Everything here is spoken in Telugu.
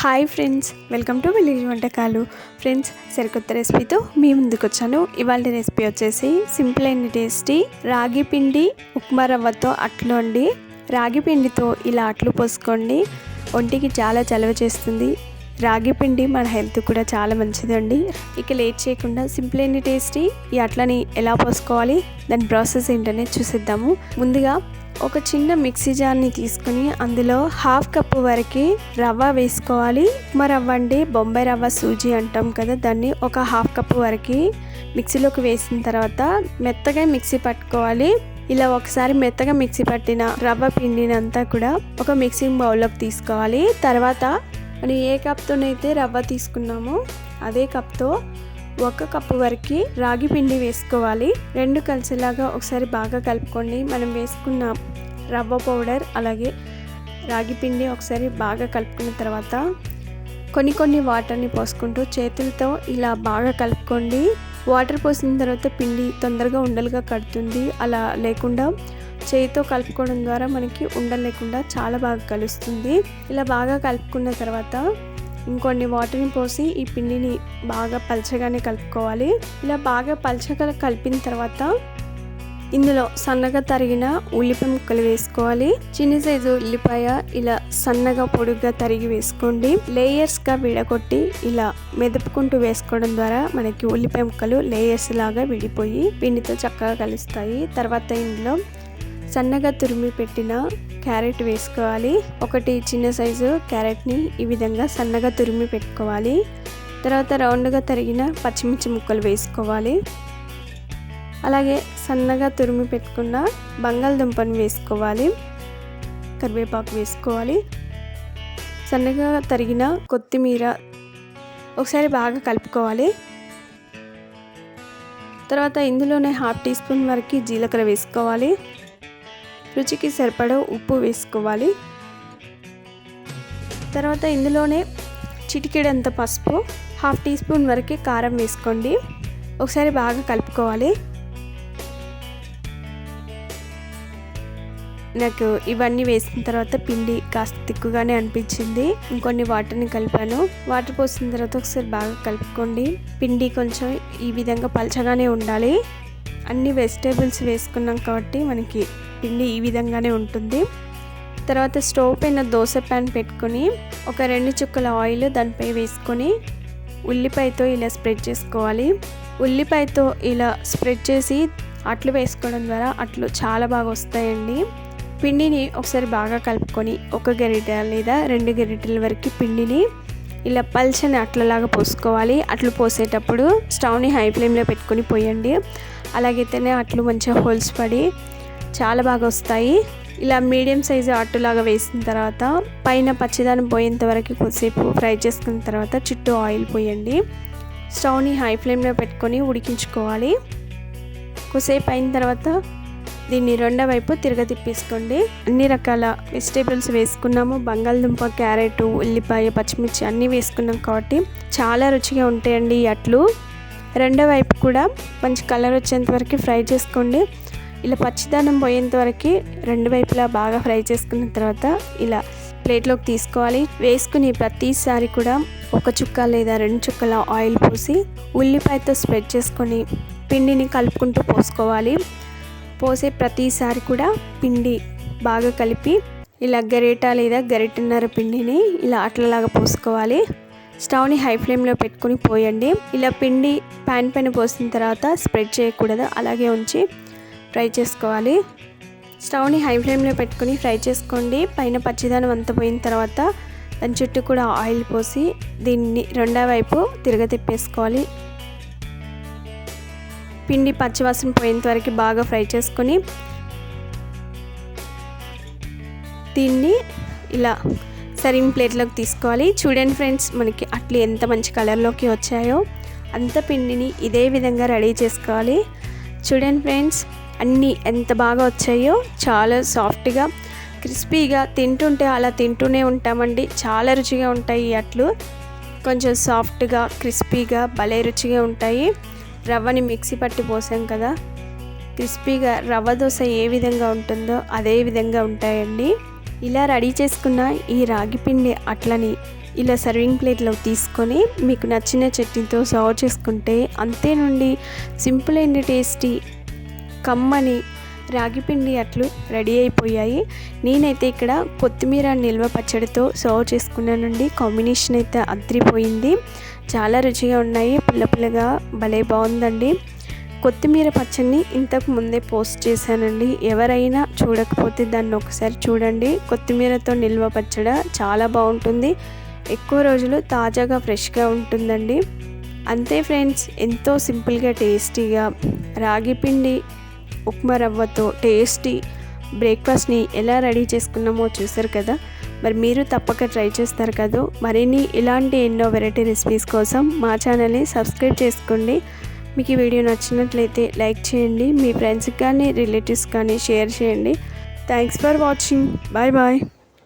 Hi friends welcome to village వంటకాలు. ఫ్రెండ్స్ సరికొత్త రెసిపీతో మీ ముందుకు వచ్చాను ఇవాళ రెసిపీ వచ్చేసి సింపుల్ అండ్ టేస్టీ రాగి పిండి ఉప్మా రవ్వతో అట్లు అండి రాగి పిండితో ఇలా అట్లు పోసుకోండి. ఒంటికి చాలా చలవ చేస్తుంది. రాగి పిండి మన హెల్త్ కూడా చాలా మంచిదండి. ఇక లేట్ చేయకుండా సింపుల్ అండ్ టేస్టీ ఈ అట్లని ఎలా పోసుకోవాలి దాని ప్రాసెస్ ఏంటనే చూసిద్దాము. ముందుగా ఒక చిన్న మిక్సీ జార్ని తీసుకుని అందులో హాఫ్ కప్పు వరకు రవ్వ వేసుకోవాలి. ఉప్మా రవ్వ అండి బొంబాయి రవ్వ సూజీ అంటాం కదా దాన్ని ఒక హాఫ్ కప్పు వరకు మిక్సీలోకి వేసిన తర్వాత మెత్తగా మిక్సీ పట్టుకోవాలి. ఇలా ఒకసారి మెత్తగా మిక్సీ పట్టిన రవ్వ పిండినంతా కూడా ఒక మిక్సింగ్ బౌల్లోకి తీసుకోవాలి. తర్వాత మనం ఏ కప్తోనైతే రవ్వ తీసుకున్నామో అదే కప్తో ఒక కప్పు వరకు రాగి పిండి వేసుకోవాలి. రెండు కలిసేలాగా ఒకసారి బాగా కలుపుకోండి మనం వేసుకున్న రవ్వ పౌడర్ అలాగే రాగి పిండి ఒకసారి బాగా కలుపుకున్న తర్వాత కొన్ని కొన్ని వాటర్ని పోసుకుంటూ చేతులతో ఇలా బాగా కలుపుకోండి. వాటర్ పోసిన తర్వాత పిండి తొందరగా ఉండలుగా కడుతుంది. అలా లేకుండా చేయితో కలుపుకోవడం ద్వారా మనకి ఉండలు లేకుండా చాలా బాగా కలుస్తుంది. ఇలా బాగా కలుపుకున్న తర్వాత ఇంకొన్ని వాటర్ని పోసి ఈ పిండిని బాగా పలచగానే కలుపుకోవాలి. ఇలా బాగా పలచగా కలిపిన తర్వాత ఇందులో సన్నగా తరిగిన ఉల్లిపాయ ముక్కలు వేసుకోవాలి. చిన్న సైజు ఉల్లిపాయ ఇలా సన్నగా పొడుగ్గా తరిగి వేసుకోండి. లేయర్స్గా విడగొట్టి ఇలా మెదుపుకుంటూ వేసుకోవడం ద్వారా మనకి ఉల్లిపాయ ముక్కలు లేయర్స్ లాగా విడిపోయి పిండితో చక్కగా కలుస్తాయి. తర్వాత ఇందులో సన్నగా తురిమి పెట్టిన క్యారెట్ వేసుకోవాలి. ఒకటి చిన్న సైజు క్యారెట్ని ఈ విధంగా సన్నగా తురిమి పెట్టుకోవాలి. తర్వాత రౌండ్గా తరిగిన పచ్చిమిర్చి ముక్కలు వేసుకోవాలి. అలాగే సన్నగా తురిమి పెట్టుకున్న బంగాళదుంపను వేసుకోవాలి. కరివేపాకు వేసుకోవాలి. సన్నగా తరిగిన కొత్తిమీర ఒకసారి బాగా కలుపుకోవాలి. తర్వాత ఇందులోనే హాఫ్ టీ స్పూన్ వరకు జీలకర్ర వేసుకోవాలి. రుచికి సరిపడ ఉప్పు వేసుకోవాలి. తర్వాత ఇందులోనే చిటికెడంత పసుపు హాఫ్ టీ స్పూన్ వరకు కారం వేసుకోండి. ఒకసారి బాగా కలుపుకోవాలి. నాకు ఇవన్నీ వేసిన తర్వాత పిండి కాస్త తిక్కుగానే అనిపించింది. ఇంకొన్ని వాటర్ని కలిపాను. వాటర్ పోసిన తర్వాత ఒకసారి బాగా కలుపుకోండి. పిండి కొంచెం ఈ విధంగా పలచగానే ఉండాలి. అన్ని వెజిటేబుల్స్ వేసుకున్నాం కాబట్టి మనకి పిండి ఈ విధంగానే ఉంటుంది. తర్వాత స్టవ్ పైన దోశ ప్యాన్ పెట్టుకొని ఒక రెండు చుక్కల ఆయిల్ దానిపై వేసుకొని ఉల్లిపాయతో ఇలా స్ప్రెడ్ చేసుకోవాలి. ఉల్లిపాయతో ఇలా స్ప్రెడ్ చేసి అట్లు వేసుకోవడం ద్వారా అట్లు చాలా బాగా వస్తాయండి. పిండిని ఒకసారి బాగా కలుపుకొని ఒక గరిటె లేదా రెండు గరిటెల వరకు పిండిని ఇలా పల్చని అట్లలాగా పోసుకోవాలి. అట్లు పోసేటప్పుడు స్టవ్ని హై ఫ్లేమ్లో పెట్టుకొని పోయండి. అలాగైతేనే అట్లు మంచిగా హోల్స్ పడి చాలా బాగా వస్తాయి. ఇలా మీడియం సైజు అట్టులాగా వేసిన తర్వాత పైన పచ్చిదానం పోయేంత వరకు కొద్దిసేపు ఫ్రై చేసుకున్న తర్వాత చుట్టూ ఆయిల్ పోయండి. స్టవ్ని హై ఫ్లేమ్లో పెట్టుకొని ఉడికించుకోవాలి. కొద్దిసేపు అయిన తర్వాత దీన్ని రెండో వైపు తిరగ తిప్పేసుకోండి. అన్ని రకాల వెజిటేబుల్స్ వేసుకున్నాము. బంగాళదుంప క్యారెట్ ఉల్లిపాయ పచ్చిమిర్చి అన్నీ వేసుకున్నాం కాబట్టి చాలా రుచిగా ఉంటాయండి ఈ అట్లు. రెండో వైపు కూడా మంచి కలర్ వచ్చేంత వరకు ఫ్రై చేసుకోండి. ఇలా పచ్చిదానం పోయేంత వరకు రెండు వైపులా బాగా ఫ్రై చేసుకున్న తర్వాత ఇలా ప్లేట్లోకి తీసుకోవాలి. వేసుకుని ప్రతిసారి కూడా ఒక చుక్క లేదా రెండు చుక్కల ఆయిల్ పోసి ఉల్లిపాయతో స్ప్రెడ్ చేసుకొని పిండిని కలుపుకుంటూ పోసుకోవాలి. పోసే ప్రతిసారి కూడా పిండి బాగా కలిపి ఇలా గరిట లేదా గరిటన్నర పిండిని ఇలా అట్లలాగా పోసుకోవాలి. స్టవ్ని హై ఫ్లేమ్లో పెట్టుకొని పోయండి. ఇలా పిండి ప్యాన్ పైన పోసిన తర్వాత స్ప్రెడ్ చేయకూడదు. అలాగే ఉంచి ఫ్రై చేసుకోవాలి. స్టవ్ని హై ఫ్లేమ్లో పెట్టుకొని ఫ్రై చేసుకోండి. పైన పచ్చిదనం అంతా పోయిన తర్వాత దాని చుట్టూ కూడా ఆయిల్ పోసి దీన్ని రెండో వైపు తిరగ తిప్పేసుకోవాలి. పిండి పచ్చివాసన పోయేంత వరకు బాగా ఫ్రై చేసుకొని దీన్ని ఇలా సర్వింగ్ ప్లేట్లోకి తీసుకోవాలి. చూడండి ఫ్రెండ్స్ మనకి అట్లు ఎంత మంచి కలర్లోకి వచ్చాయో. అంత పిండిని ఇదే విధంగా రెడీ చేసుకోవాలి. చూడండి ఫ్రెండ్స్ అన్నీ ఎంత బాగా వచ్చాయో చాలా సాఫ్ట్గా క్రిస్పీగా తింటుంటే అలా తింటూనే ఉంటామండి. చాలా రుచిగా ఉంటాయి ఈ అట్లు. కొంచెం సాఫ్ట్గా క్రిస్పీగా భలే రుచిగా ఉంటాయి. రవ్వని మిక్సీ పట్టి పోసాం కదా. క్రిస్పీగా రవ్వ దోశ ఏ విధంగా ఉంటుందో అదే విధంగా ఉంటాయండి. ఇలా రెడీ చేసుకున్న ఈ రాగి పిండి అట్లని ఇలా సర్వింగ్ ప్లేట్లో తీసుకొని మీకు నచ్చిన చట్నీతో సర్వ్ చేసుకుంటే అంతే నుండి సింపుల్ అండ్ టేస్టీ. కమ్మని రాగిపిండి అట్లు రెడీ అయిపోయాయి. నేనైతే ఇక్కడ కొత్తిమీర నిల్వ పచ్చడితో సర్వ్ చేసుకున్నానండి. కాంబినేషన్ అయితే అద్రిపోయింది చాలా రుచిగా ఉన్నాయి. పుల్ల పుల్లగా భలే బాగుందండి. కొత్తిమీర పచ్చడిని ఇంతకు ముందే పోస్ట్ చేశానండి. ఎవరైనా చూడకపోతే దాన్ని ఒకసారి చూడండి. కొత్తిమీరతో నిల్వ పచ్చడ చాలా బాగుంటుంది. ఎక్కువ రోజులు తాజాగా ఫ్రెష్గా ఉంటుందండి. అంతే ఫ్రెండ్స్ ఎంతో సింపుల్గా టేస్టీగా రాగి పిండి ఉప్మా రవ్వతో టేస్టీ బ్రేక్ఫాస్ట్ని ఎలా రెడీ చేసుకున్నామో చూసారు కదా. మరి మీరు తప్పక ట్రై చేస్తారు కదా. మరిన్ని ఇలాంటి ఎన్నో వెరైటీ రెసిపీస్ కోసం మా ఛానల్ని సబ్స్క్రైబ్ చేసుకోండి. మీకు ఈ వీడియో నచ్చినట్లయితే లైక్ చేయండి. మీ ఫ్రెండ్స్కి కానీ రిలేటివ్స్ కానీ షేర్ చేయండి. Thanks for watching. Bye bye.